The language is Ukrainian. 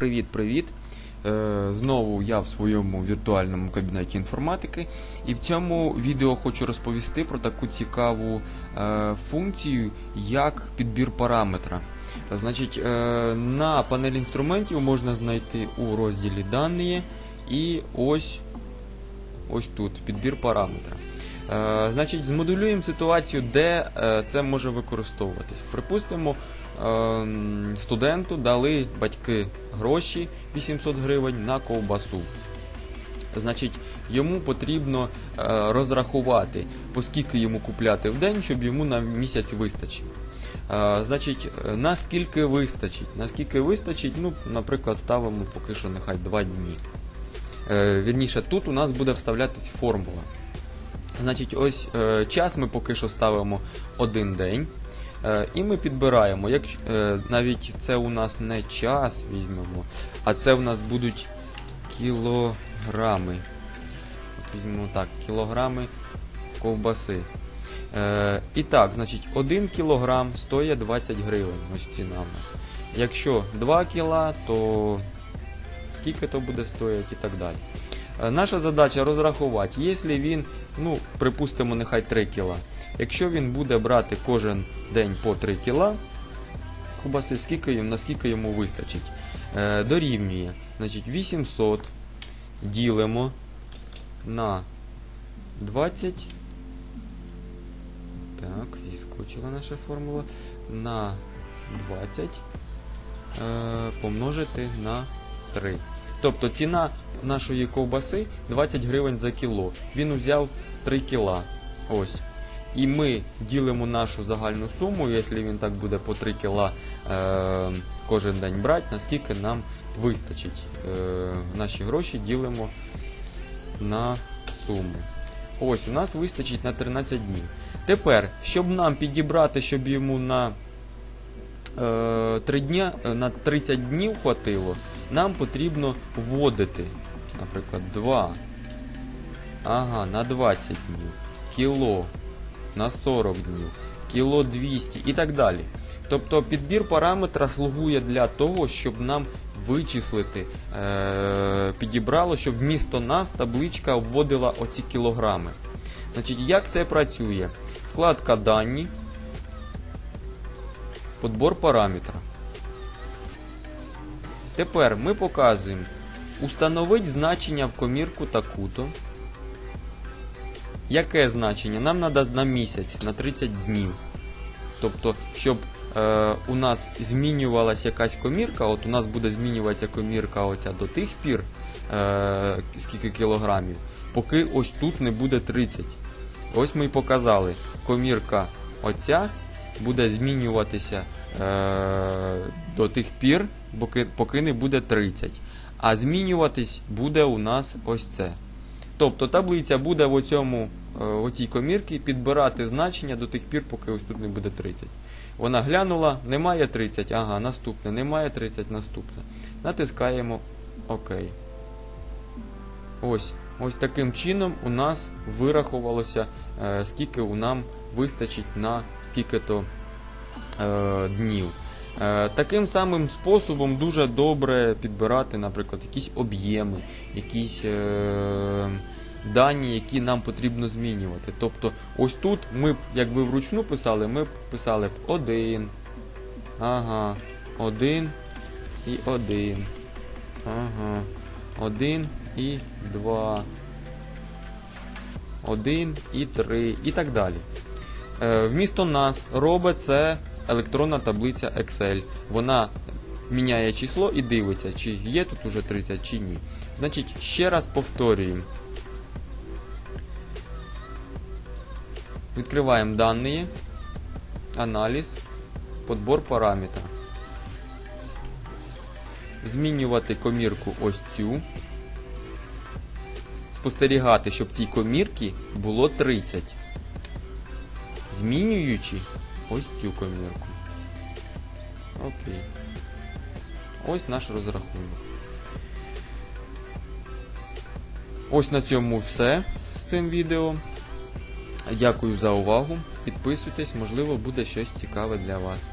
Привіт-привіт! Е, Знову я в своєму віртуальному кабінеті інформатики, і в цьому відео хочу розповісти про таку цікаву е, функцію, як підбір параметра. Значить, е, на панелі інструментів можна знайти у розділі Дані і ось, ось тут підбір параметра. Значить, змоделюємо ситуацію, де це може використовуватись. Припустимо, студенту дали батьки гроші 800 гривень на ковбасу. Значить, йому потрібно е, розрахувати, по скільки йому купляти в день, щоб йому на місяць вистачило. Е, Значить, наскільки вистачить? Наскільки вистачить, ну, наприклад, ставимо поки що нехай 2 дні. Е, Вірніше, тут у нас буде вставлятись формула. Значить, ось час ми поки що ставимо один день. Е, і ми підбираємо. Як, е, навіть це у нас не час візьмемо, а це у нас будуть кілограми. От візьмемо так, кілограми ковбаси. Е, і так, значить, 1 кілограм стоїть 20 гривень. Ось ціна у нас. Якщо 2 кіла, то скільки то буде стоїти і так далі. Е, Наша задача розрахувати, якщо він, ну, припустимо, нехай 3 кіла. Якщо він буде брати кожен день по 3 кіла, кубаси, скільки, наскільки йому вистачить. Е, дорівнює. Значить, 800 ділимо на 20. Так, відскочила наша формула. На 20 е, помножити на 3. Тобто ціна нашої ковбаси 20 гривень за кіло. Він взяв 3 кіла. Ось. І ми ділимо нашу загальну суму, якщо він так буде по 3 кіла е, кожен день брати, наскільки нам вистачить. Е, наші гроші ділимо на суму. Ось, у нас вистачить на 13 днів. Тепер, щоб нам підібрати, щоб йому на, е, 3 дня, е, на 30 днів хватило, нам потрібно вводити, наприклад, 2. Ага, на 20 днів. Кіло на 40 днів, кіло 200 і так далі. Тобто підбір параметра слугує для того, щоб нам вичислити, е- підібрало, щоб вмісто нас табличка вводила оці кілограми. Значить, як це працює? Вкладка дані, подбор параметра. Тепер ми показуємо установить значення в комірку таку-то. Яке значення? Нам треба на місяць, на 30 днів. Тобто, щоб е, у нас змінювалася якась комірка, от у нас буде змінюватися комірка оця до тих пір, е, скільки кілограмів, поки ось тут не буде 30. Ось ми і показали. Комірка оця буде змінюватися е, до тих пір, поки, поки не буде 30. А змінюватись буде у нас ось це. Тобто таблиця буде в оцьому, е, в оцій комірці підбирати значення до тих пір, поки ось тут не буде 30. Вона глянула, немає 30, ага, наступне, немає 30, наступне. Натискаємо ОК. Ось. Ось таким чином у нас вирахувалося, е, скільки у нам вистачить на скільки-то е, днів. Е, Таким самим способом дуже добре підбирати, наприклад, якісь об'єми, якісь е, дані, які нам потрібно змінювати. Тобто, ось тут ми б, якби вручну писали, ми б писали б 1, ага, 1 і 1, ага, 1 і 2, 1 і 3 і так далі. Е, Вмісто нас робить це електронна таблиця Excel. Вона міняє число і дивиться, чи є тут уже 30, чи ні. Значить, ще раз повторюємо. Відкриваємо дані, аналіз, подбор параметра. Змінювати комірку ось цю. Спостерігати, щоб цій комірці було 30 змінюючи ось цю комірку. Окей. Ось наш розрахунок. Ось на цьому все з цим відео. Дякую за увагу. Підписуйтесь, можливо, буде щось цікаве для вас.